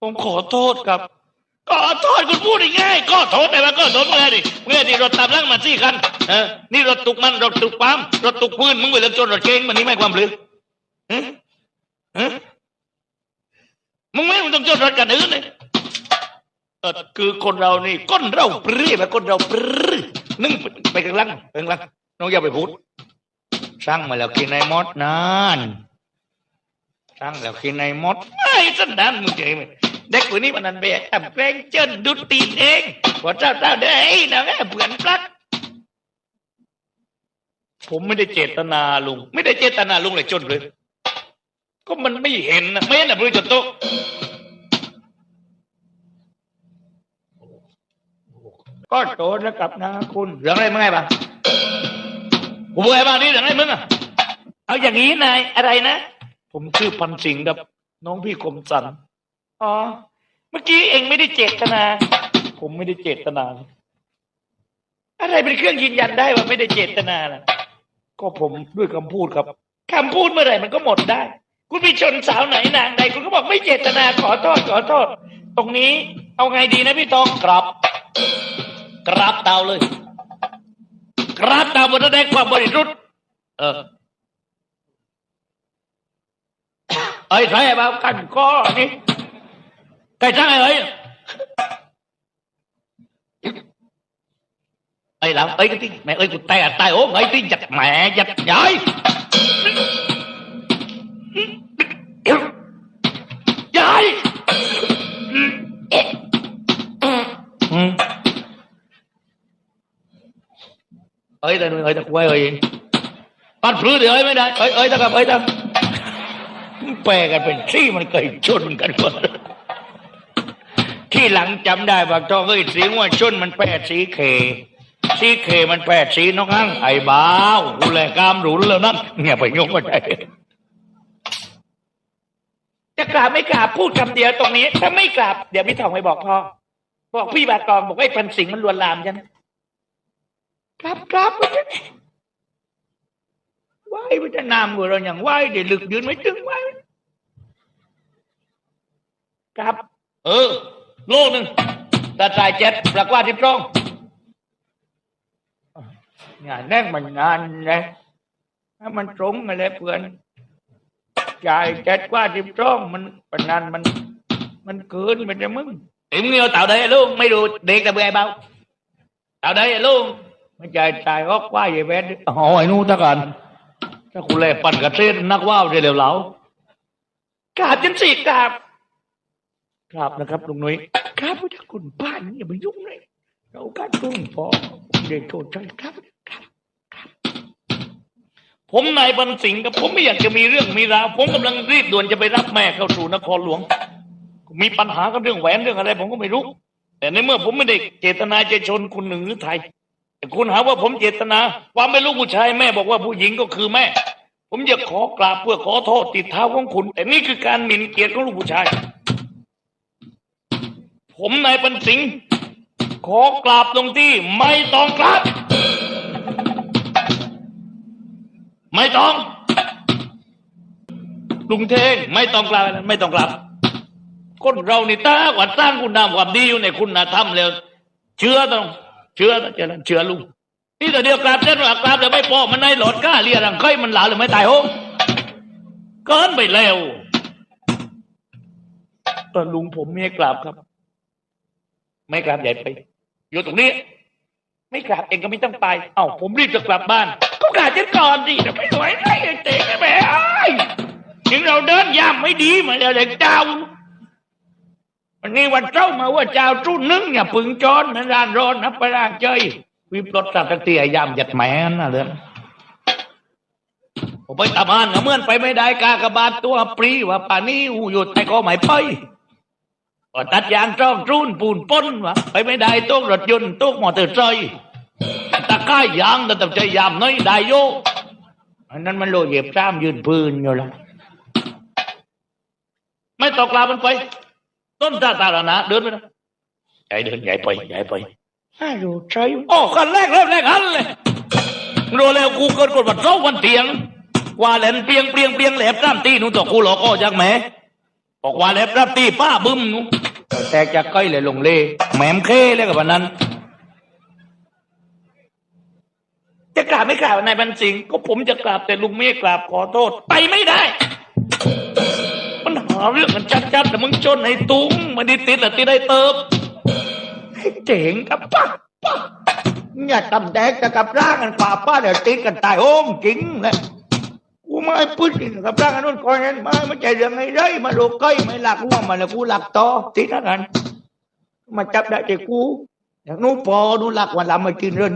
ผมขอโทษครับขอโทษคุณพูดง่ายก็โทษแต่ว่าก็โทษเมื่อดิเมื่อที่รถตามหลังมาสี่คันเออนี่รถตุกมันรถตุกปั๊มรถตุกพื้นมึงไปเลือกจนรถเก่งมันนี่ไม่ความหรือฮะฮะมึงไม่มึงต้องจนรถกันอื่นเลยเออคือคนเรานี่ก้นเราปรี้แบบคนเราปรี้นึ่งไปข้างล่างไปข้างล่างน้องอย่าไปพูดสร้างมาแล้วกินในมดนานสร้างแล้วกินในมดไอ้สันดานมึงเจ๋ง เด็กคนนี้มันนันไปแอบแกล้งเจิ้นดุดตีนเองพอเจ้าเจ้าได้นะแม่เผื่อนปลัก ผมไม่ได้เจตนาลุง ไม่ได้เจตนาลุงเลยจนเลย ก็มันไม่เห็นนะไม่เห็นนะบริจนโต๊ะก็โตนะครับนะคุณเรื่องอะไรมึงไงบ้างผมบอกไงบ้างนี่เรื่องอะไรมึงอะเอาอย่างนี้นายอะไรนะ ผมชื่อพันสิงห์ครับ น้องพี่คมสัน อ๋อ เมื่อกี้เองไม่ได้เจตนา ผมไม่ได้เจตนา อะไรเป็นเครื่องยืนยันได้ว่าไม่ได้เจตนาล่ะ ก็ผมด้วยคำพูดครับคำพูดเมื่อไหร่มันก็หมดได้ คุณไปชนสาวไหนนางใดคุณก็บอกไม่เจตนาขอโทษขอโทษ ตรงนี้ เอาไงดีนะพี่ตองกรับกราบเตาเลยกราบเตาบนแสดงความบริสุทธิ์เออไอ้ใช่บ้ากันก็นี่ ใครใช่เอ้ยไอ้หลังไอ้ cái tiếng mẹ ơi กู tay à tay ốm ấy tiếng giật mẹ giật giỏi giỏi ừ. ơi ta ơi ta quay rồi bắt phứ thì ơi mới đây ơi ơi ta gặp ơi ta แปลกันเป็นที่มันเคยชนกันมา ที่หลังจำได้บางทองเอ้ยสีว่าชุนมันแปดสีเค สีเคมันแปดสีนกหั่งไอ้บ้าวกูแหลกามหรุนแล้วนั่นเนี่ยไปยกมาได้จะกราบไม่กราบพูดคำเดียวตรงนี้ ถ้าไม่กราบเดี๋ยวพี่ทองไปบอกพ่อบอกพี่บาตองบอกไอ้พันสิงมันลวนลามฉันกราบกราบไหวมันจะนามกูเราอย่างไหวเดี๋ยวลึกยืนไม่ถึงไหวครับ เออ โลกหนึ่งตาตายเจ็ดปลากว่าที่ตรองงานแน่งมันงานนะถ้ามันตรงอะไรเพื่อนจ่ายเจ็ดกว่าสิบสองมันปนนันมันมันเกินไปจะมึงไอ้มึงเอาเต่าได้ลูกไม่ดูเด็กแต่เบื่อเบาเต่าได้ลูกไม่จ่ายจ่ายออกว่าอย่าแวนอ๋อไอ้นู่นตะกันถ้าคุณแลปั่นกระเทศนักว่าวเดี๋ยวเหลากราบจังสิกราบกราบนะครับลุงนุ้ย กราบพระคุณบ้านอย่าไปยุ่งเลย เราการตุ้งพองเด็กโทษใจครับครับผมนายบันสิงห์กับผมไม่อยากจะมีเรื่องมีราวผมกำลังรีบด่วนจะไปรับแม่เข้าสู่นครหลวง มีปัญหากับเรื่องแหวนเรื่องอะไร ผมก็ไม่รู้ แต่ในเมื่อผมไม่ได้เจตนาจะชนคุณหนึ่งหรือไทยแต่คุณหาว่าผมเจตนาความเป็นลูกผู้ชายแม่บอกว่าผู้หญิงก็คือแม่ ผมอยากขอกราบเพื่อขอโทษติดเท้าของคุณ แต่นี่คือการหมิ่นเกียรติของลูกผู้ชาย ผมนายบันสิงห์ขอกราบตรงที่ไม่ต้องกราบไม่ต้องลุงเทงไม่ต้องกราบไม่ต้องกราบคนเรานี่ตาหวัดสร้างคุณงามความดีอยู่ในคุณธรรมแล้ว เชื่อต้อง เชื่อต้องเชื่อเชื่อลุงนี่แต่เดียวกราบเช่นว่ากราบแล้วไม่พอมันในหลอดก้าเรียรังไข่มันหลาหรือไม่ตายโหงเกินไปแล้วตอนลุงผมไม่ให้กราบครับ ไม่กราบใหญ่ไป อยู่ตรงนี้ ไม่กราบเองก็ไม่ต้องไป เอ้าผมรีบจะกลับบ้านก็กราบฉันก่อนดิแต่ไม่ไหวไอ้เจ๊แม่ไอ้ยถึงเราเดินยามไม่ดีมาแล้วเด็กเจ้าวันนี้วันเจ้ามาว่าเจ้าจุ้นึงอย่าปึงจอนนะร้านร้อนนะไปร้านเจยวิบรถสัตว์เตียยามหยัดแหมนนะเลยผมไปตามานเมื่อนไปไม่ได้กากระบาทตัวปรีว่าป่านนี้อูหยุดแต่ก็ไม่ไป ก็ตัดยางจ้องจูนปูนป้นวะไปไม่ได้ตู้รถยนต์ตู้มอเตอร์ไซค์ตะก้ายยางแต่ตับใจยามน้อยได้โยอันนั้นมันโลเหยียบซ้ำยืนปืนอยู่ละไม่ตกลามันไป ต้นตาตาละนะเดินไปนะใหญ่เดินใหญ่ไปใหญ่ไปให้ดูใจโอ้กันแรกเริ่มแรกหันเลยรู้แล้วกูเกิดกดบัดเร้าวันเตียง ว่าแหลนเปียงเปียงเปียงแหลบซ้ำตีหนูตกกูหลอกอ้อจากแหม บอกว่าแล้วรับตีป้าบึ้มนู้แต่จะก้อยเลยลงเล่แหมมเข้เลยกับวันนั้น จะกราบไม่กราบนายบันสิงห์ก็ผมจะกราบแต่ลุงไม่ให้กราบขอโทษ ไปไม่ได้มันหาเรื่องกันชัดๆแต่มึงจนไอ้ตุ้งมันไดีติดแต่ติดได้เติบให้เจ๋งกับป้าป้าอย่าตำแดกจะกับร่างกันฝ่าป้าเดี๋ยวติดกันตายโอ้มจริงเลยกู ไม่พูดกินกับร่างกันนู่นก่อนนั้นม่ไม่ใจเรื่องไอ้ไรมาโลกก้ไม่หลักง่วมาแล้วกูหลักต่อติดนะกันมาจับได้แต่กูอย่างนู้นพอนู้นหลักวันละมากินเรื่อง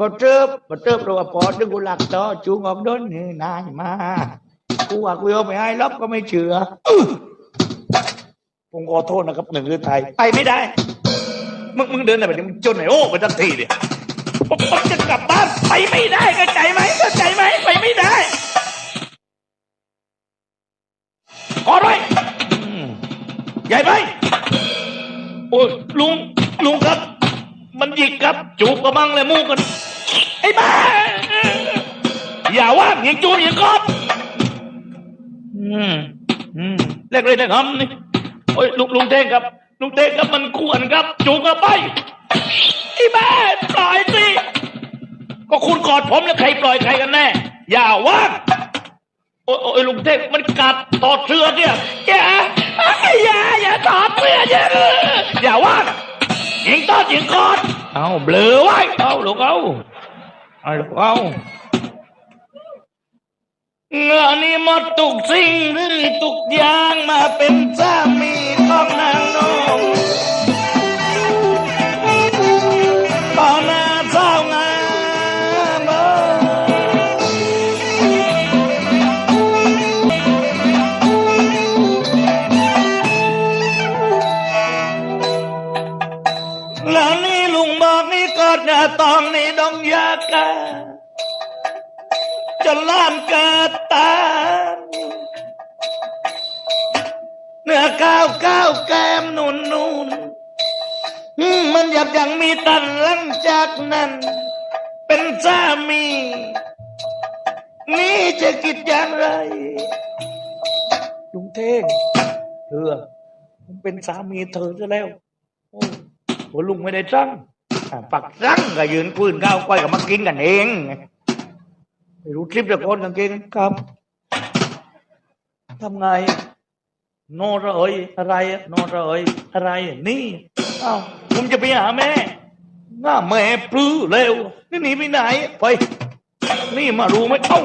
ก็เติบก็เติบเราพอดึงกูหลักต่อจูงออกโดนนี่นายมากูว่ากูเอาไปให้ลบก็ไม่เชื่อผมขอโทษนะครับหนึ่งคือไทยไปไม่ได้ มึงมึงเดินอะไรแบบนี้มึงจนไหนโอ้ไปทักทีเนี่ยผมผมจะกลับบ้านไปไม่ได้เข้าใจไหมเข้าใจ ไหมไปไม่ได้ขอไว้อืมใหญ่ไปโอ้ยลุงลุงครับ มันหยิกครับ จูบกระมังเลยมูกกันไอ้บ้าอย่าว่างยิงจูบยิงกอบอืมอืมเล็กเลยนะครับนี่โอ้ยลุงลุงเท่งครับ ลุงเท่งครับมันควรครับ จูบกันไปไอ้บ้าปล่อยสิก็คุณกอดผมแล้วใครปล่อยใครกันแน่ อย่าว่างโอ้ยลุงเท่งมันกัดตอดเสื้อเนี่ยอย่าอย่าอย่าตอดเสื้ออย่าอย่าว่างยิงตอดยิงกอดเอาเบลอไว้เอาลูกเอาเอาลูกเอาเงานนี้หมดทุกสิ่งหรือทุกยางมาเป็นสามีของนางน ล้วนี่ลุงบอกนี่กอดหน้าตองนี่ดองยากาจะล่ามกาตาเนื้อก้าวก้าวแก้มนุนนุนมันหยับยังมีตันหลังจากนั้น เป็นสามี นี่จะคิดอย่างไรลุงเท่งเธอผมเป็นสามีเธอซะแล้ว โหลุงไม่ได้จังอะปักจังก็ยืนปืนก้าวก้อยกับมากินกันเองไม่รู้ทริปจะโคนกางเกงครับทำไงโนระเอยอะไรอะโนระเอยอะไรอะนี่อ้าวผมจะไปหาแม่หน้าแม่ปลื้อเร็วนี่หนีไปไหนไปนี่มารู้ไหมเอ้า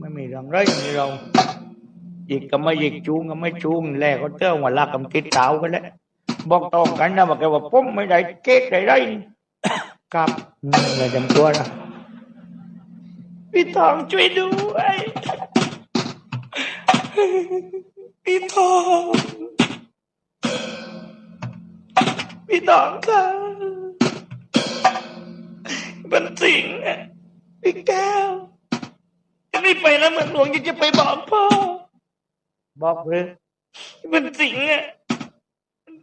ไม่มีเรื่องไรนี่เราหยิกก็ไม่หยิกจูงก็ไม่จูงแลก็เจ้าว่าลักกำติดเต่ากันแล้ว บอกตรงกันนะว่าแกว่าผมไม่ได้เก๊กได้ไรครับอืมอย่าจำตัวนะพี่ทองช่วยด้วยพี่ทองพี่ทองค่ะบันสิงห์อะพี่แก้วจะรีบไปแล้วเมืองหลวงยังจะไปบอกพ่อบอกเลยบันสิงห์อะ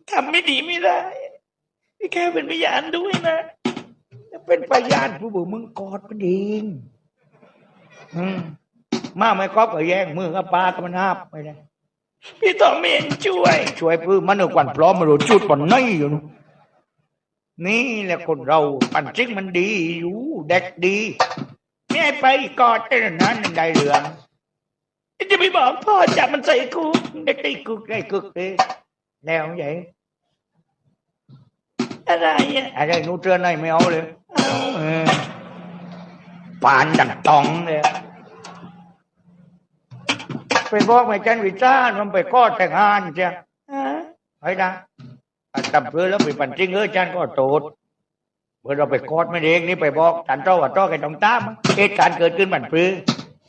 ทำไม่ดีไม่ได้พี่แก้วเป็นพยานด้วยนะ เป็นพยานผู้บุมึงกอดมันเองอืมมาไม่ครอบก็แย่งมือกับปลาก็มันห้าบไม่ได้พี่ต้องเมนช่วย ช่วยพื้นมันเอากวันพร้อมมาดูจุดปนนี่อยู่นู่นนี่แหละคนเราปั่นจริงมันดีอยู่เด็กดีไม่ให้ไปกอดแต่นั้นได้เรื่องจะไปบอกพ่อจับมันใส่คุกเด็กได้คุกได้คุกเลย แล้วใหญ่อะไรอะอะไรหนูเตือนอะไรไม่เอาเลยเอาเออปานดังตองเลยไปบอกไม่จันวิจารณ์มันไปก้อแต่งงานเจ้าไปนะตับเรือแล้วไปปั่นจริงเออจันก็โตดเมื่อเราไปกอดไม่เองนี่ไปบอกตันเจ้าว่าเจ้าแกต้องตามเหตุการณ์เกิดขึ้นบันปรือ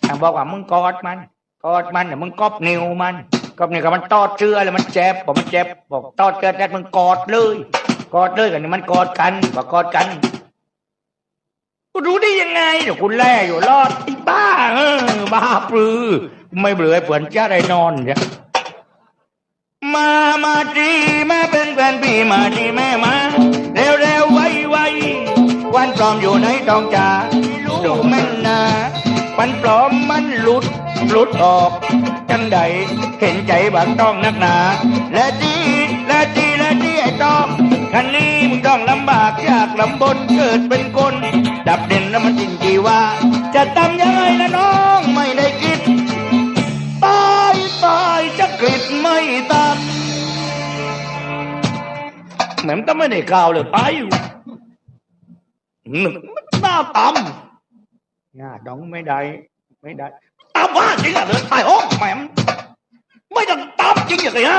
ทางบอกว่ามึงกอดมันกอดมันเดี๋ยวมึงกอบนิ้วมัน กอบนิ้วกับมันตอดเชื้อแล้วมันเจ็บบอกมันเจ็บบอกตอดเกิดแต่มึงกอดเลยกอดเลยกันมันกอดกันบอกกอดกันกูรู้ได้ยังไงเดี๋ยวคุณแล่อยู่รอดไอ้บ้า เออบ้าปลือ ไม่เบื่อเผื่อนจะได้นอนเนี่ยมามาดีมาเป็นแฟนพี่มาดีแม่มาเร็วเร็วไวไววันปลอมอยู่ในตองจ่าลูกแม่นนาวันปลอมมันหลุดหลุดออก จังใดเห็นใจบางต้องนักหนา และจีและจีและจีไอ้ต้องคันนี้มึงต้องลำบากยากลำบนเกิดเป็นคน ดับเด่นแล้วมันจริงจีว่า จะทำยังไงละน้องไม่ได้คิดตายตายจะกริดไม่ตันแหม่มก็ไม่ได้ข่าวเลยไปอยู่หนึ่งหน้าตำหน้าดองไม่ได้ ไม่ได้ ตำว่าจริงอะเลยตายโอ้แหม่มไม่ต้องตำจริงอย่างไรฮะ